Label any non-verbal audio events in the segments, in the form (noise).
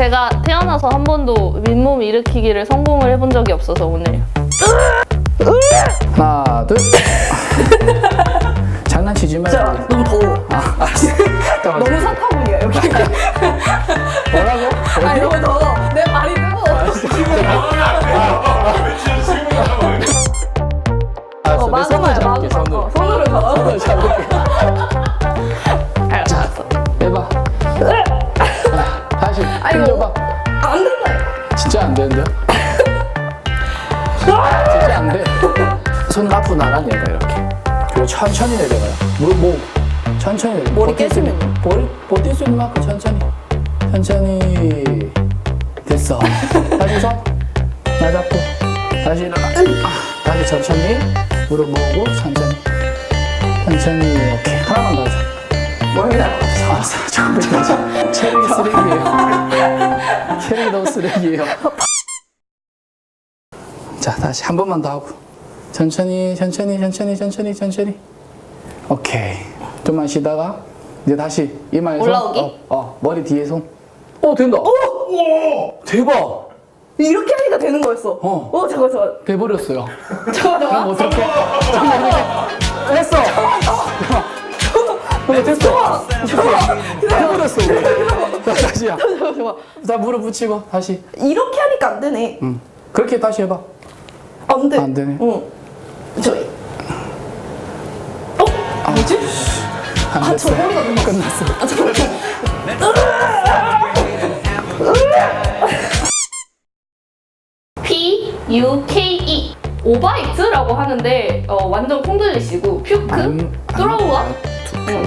제가 태어나서 한 번도 윗몸 일으키기를 성공을 해본 적이 없어서 오늘 하나 둘 (laughs) 장난치지 말고 너무 더워. 잠깐만. 너무 사타구니야 여기. 뭐라고? 아 너무 진짜 안 돼. 손 앞으로 나란히 해봐 이렇게. 그리고 천천히 내려가요. 뭐, 뭐 천천히 내려. 머리 깨지면요? 머리 버틸 수 있는 만큼 천천히. 천천히. 됐어. (laughs) 다시 손. 나 잡고. 다시 일어나. 아, 다시 천천히. 무릎 모으고 천천히. 천천히. 오케이. 하나만 더 하자. 뭐야? 알았어. 처음부터 하자. 체력이 쓰레기예요. (laughs) 체력이 너무 쓰레기예요. 자, 다시 한 번만 더 하고. 천천히, 천천히, 천천히, 천천히, 천천히. 오케이. 좀만 쉬다가 이제 다시 이마에 손. 올라오기? 어, 어, 머리 뒤에 손. 오, 된다. 오! 대박. 이렇게 하니까 되는 거였어. 어. 어 잠깐 잠깐. 돼 버렸어요. (laughs) 잠깐 그럼 잠깐. 어떡해? 잠깐만, 어떡해? 됐어. 어, 됐어. 돼버렸어. 우리. 자, 다시야. 잠깐 잠깐. 자, 무릎 붙이고 다시. 이렇게 하니까 안 되네. 응. 그렇게 다시 해봐. 안 돼. 안 되네. 응. 저기. 어? 뭐지? 안 아, 됐어. 저 머리가 너무 끝났어. 아 잠깐. (laughs) P U K E 오바이트라고 하는데 어, 완전 콩글리시고 퓨크, 안- 뚜로우와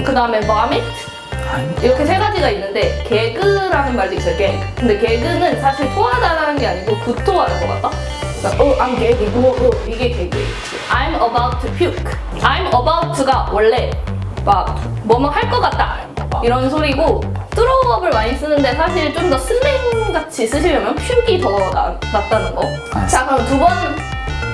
그 다음에 마밋 아니, 이렇게 세 가지가 있는데 개그라는 말도 있어요. 개그. 근데 개그는 사실 토하다라는 게 아니고 구토하는 것 같다. 어, I'm 개그. 어, 어, 이게 개그. I'm about to puke. I'm about to가 원래 막 뭐뭐 할 것 같다 이런 소리고 뚜로우업을 많이 쓰는데 사실 좀 더 슬랭 같이 쓰시려면 퓨기 더 나, 낫다는 거. 자 그럼 두 번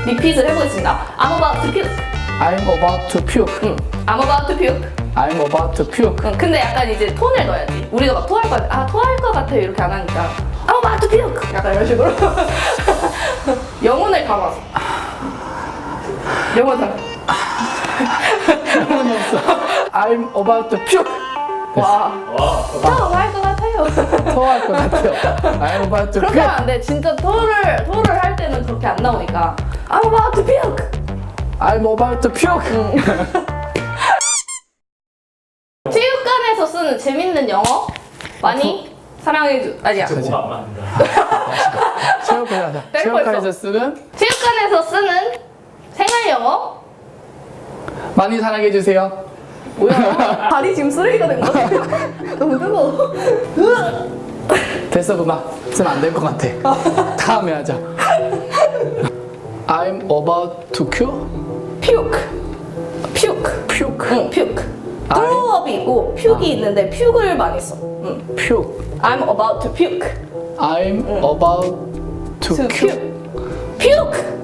리핏을 해보겠습니다. I'm about to puke. I'm about to puke. 응. I'm about to puke. I'm about to puke. 응, 근데 약간 이제 톤을 넣어야지. 우리가 막 토할 것 같아. 아, 토할 것 같아요. 이렇게 안 하니까. 아, 마트 피우크! 약간 이런 식으로. (laughs) 영혼을 담아서. 영혼 담아. I'm about to puke. 와. 토할 것 같아요. 토할 것 같아요. I'm about to 그렇게 puke. 하면 안 돼. 진짜 토를, 토를 할 때는 그렇게 안 나오니까. I'm about to puke! I'm about to puke. (laughs) 체육관에서 쓰는 재밌는 영어 많이 사랑해주, 아니야. 뭐가 안 맞는다. 체육관 하자. 뺄 체육관에서. 쓰는 체육관에서 쓰는 생활 영어 많이 사랑해 주세요. 뭐야? 발이 지금 쓰레기가 된거 같아. (laughs) 너무 뜨거워. 됐어 그만. 쓰면 안 될 것 같아. 다음에 하자. I'm about to cure. puke. puke. puke. 응, puke. 아, 뚜루 업이 있고 퓨기 있는데 퓨그를 많이 써. 응. puke. I'm about to puke. I'm about to To puke. puke.